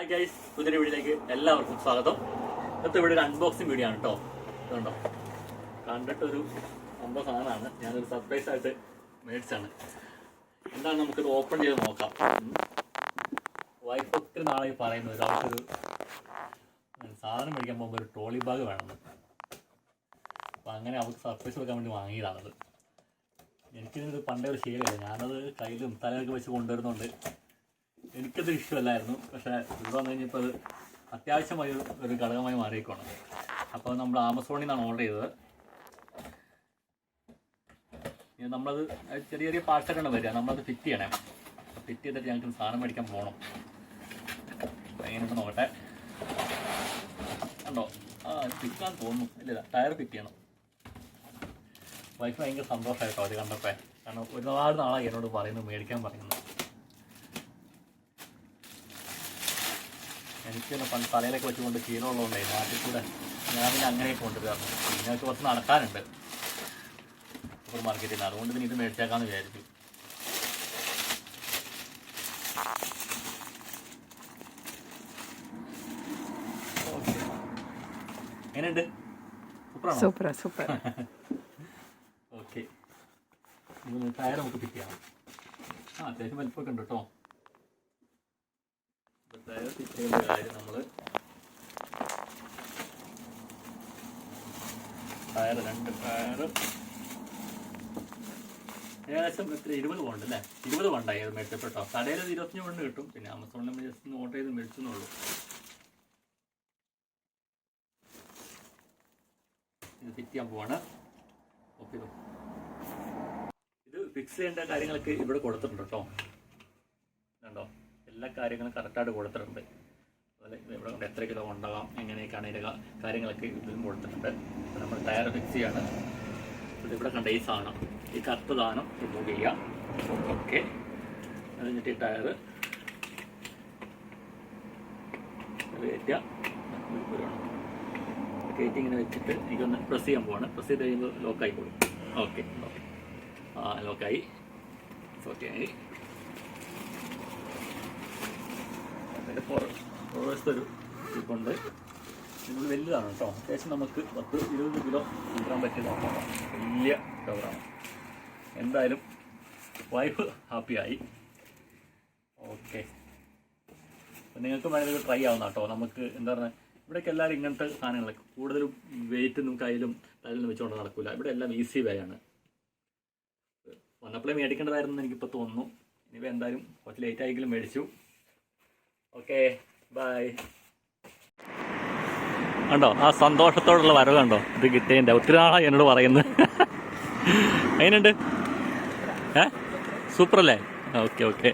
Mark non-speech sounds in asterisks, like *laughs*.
Hi guys പുതിയ വീഡിയോയിലേക്ക് എല്ലാവർക്കും സ്വാഗതം. ഇന്നത്തെ ഇവിടെ ഒരു അൺബോക്സിംഗ് വീഡിയോ ആണ് കേട്ടോ ഇതുണ്ടോ? കണ്ടിട്ടൊരു സംഭവ സാധനമാണ് ഞാനൊരു സർപ്രൈസ് ആയിട്ട് മേടിച്ചാണ് എന്താണ് നമുക്കിത് ഓപ്പൺ ചെയ്ത് നോക്കാം. വൈഫ് ഒത്തിരി നാളായി പറയുന്നു ഒരാൾക്കൊരു സാധനം മേടിക്കാൻ പോകുമ്പോൾ ഒരു ട്രോളി ബാഗ് വേണമെന്ന്. അപ്പം അങ്ങനെ അവർക്ക് സർപ്രൈസ് കൊടുക്കാൻ വേണ്ടി വാങ്ങിയതാണത്. എനിക്കിത് പണ്ടേ ഒരു ശീലമില്ല. ഞാനത് കയ്യിലും തലയൊക്കെ വെച്ച് കൊണ്ടുവരുന്നുണ്ട്. എനിക്കത് ഇഷ്ടമല്ലായിരുന്നു. പക്ഷേ ഇവിടെ വന്നു കഴിഞ്ഞപ്പോൾ അത് അത്യാവശ്യമായി ഒരു- ഘടകമായി മാറിയിക്കോണം. അപ്പോൾ നമ്മൾ ആമസോണിൽ നിന്നാണ് ഓർഡർ ചെയ്തത്. നമ്മളത് ചെറിയ ചെറിയ പാർട്സൊക്കെയാണ് വരിക. നമ്മളത് ഫിറ്റ് ചെയ്യണേ. ഫിറ്റ് ചെയ്തിട്ട് ഞങ്ങൾക്ക് സാധനം മേടിക്കാൻ പോകണം എങ്ങനെയുണ്ട് നോക്കട്ടെ. കണ്ടോ? ആ ഫിറ്റാൻ തോന്നുന്നു. ഇല്ല ടയർ ഫിറ്റ് ചെയ്യണം. വൈഫ് ഭയങ്കര സന്തോഷമായിട്ടോ അത് കണ്ടപ്പോൾ. കാരണം ഒരുപാട് നാളായി എന്നോട് പറയുന്നു മേടിക്കാൻ പറയുന്നു. എനിക്ക് പണ്ട് തലയിലൊക്കെ വെച്ചുകൊണ്ട് ശീലമുള്ളതുകൊണ്ടേ നാട്ടിൽ കൂടെ ഞാൻ പിന്നെ അങ്ങനെയൊക്കെ കൊണ്ടുവരാറുണ്ട് നിങ്ങൾക്ക് കുറച്ച് നടക്കാനുണ്ട്. സൂപ്പർ മാർക്കറ്റിൽ നിന്ന്. അതുകൊണ്ട് പിന്നെ ഇത് മേടിച്ചേക്കാന്ന് വിചാരിച്ചു. ഓക്കെ. എങ്ങനെയുണ്ട്? Super super. *laughs* ഓക്കെ. ടയർ നമുക്ക് പിക്ക് ചെയ്യാം. ആ അത്യാവശ്യം വലിപ്പമൊക്കെ ഉണ്ട് കേട്ടോ. ഏകദേശം എത്ര? ഇരുപത് പോണ്ട് അല്ലേ? ഇരുപത് പൗണ്ടായി അത് മേടിച്ചപ്പെട്ടോ കടയിൽ ഒരു ഇരുപത്തഞ്ച് പൗണ്ട് കിട്ടും. പിന്നെ ആമസോണിൽ നമ്മൾ ജസ്റ്റ് ഒന്ന് ഓർഡർ ചെയ്ത് മേടിച്ചെന്നുള്ളൂ. ഇത് ഫിറ്റ് ചെയ്യാൻ പോവാണ്. ഓക്കെ ഇത് ഫിക്സ് ചെയ്യേണ്ട കാര്യങ്ങളൊക്കെ ഇവിടെ കൊടുത്തിട്ടുണ്ട് കേട്ടോ. കണ്ടോ എല്ലാ കാര്യങ്ങളും കറക്റ്റായിട്ട് കൊടുത്തിട്ടുണ്ട്. അതുപോലെ ഇവിടെ എത്ര കിലോ ഉണ്ടാകാം എങ്ങനെയൊക്കെയാണ് ഇതിന്റെ കാര്യങ്ങളൊക്കെ ഇതിലും കൊടുത്തിട്ടുണ്ട്. നമ്മൾ ടയർ ഫിക്സ് ചെയ്യാണ്. ഇത് ഇവിടെ കണ്ട ഈ സാധനം ഈ കറുത്ത സാധനം റിമൂവ് ചെയ്യാം. ഓക്കെ അത് കഴിഞ്ഞിട്ട് ഈ ടയർ കയറ്റുക കയറ്റി ഇങ്ങനെ വെച്ചിട്ട് എനിക്കൊന്ന് പ്രസ് ചെയ്യാൻ പോവാണ്. പ്രസ് ചെയ്ത് കഴിയുമ്പോൾ ലോക്കായി പോകും ഓക്കെ ഓക്കെ ലോക്കായി ഓക്കെ ആയി. അതിന്റെ പുറത്തൊരു ഇരിപ്പുണ്ട് ഇതിനുള്ളിൽ വലുതാണ് കേട്ടോ. അത്യാവശ്യം നമുക്ക് പത്ത് ഇരുപത് കിലോ കൂട്ടാൻ പറ്റിയ വലിയ കവറാണ് എന്തായാലും വൈഫ് ഹാപ്പിയായി ഓക്കെ നിങ്ങൾക്ക് വേണമെങ്കിൽ ട്രൈ ആവുന്ന കേട്ടോ. നമുക്ക് എന്താ പറയുക ഇവിടേക്ക് എല്ലാവരും ഇങ്ങനത്തെ സാധനങ്ങളൊക്കെ കൂടുതലും വെയിറ്റൊന്നും കയ്യിലും തലയിലും വെച്ചുകൊണ്ട് നടക്കില്ല ഇവിടെ എല്ലാം ഈസി വേ ആണ്. വന്നപ്പോഴേ മേടിക്കേണ്ടതായിരുന്നു എനിക്കിപ്പോൾ തോന്നുന്നു. ഇനിയിപ്പോൾ എന്തായാലും കുറച്ച് ലേറ്റ് ആയെങ്കിലും മേടിച്ചു. Okay bye. കണ്ടോ? ആ സന്തോഷത്തോടുള്ള വരവ് കണ്ടോ? ഇത് കിട്ടിയതിന്റെ ഒത്തിരി നാളാണ് എന്നോട് പറയുന്നത്. അതിനുണ്ട് ഏ? സൂപ്പറല്ലേ? Okay okay.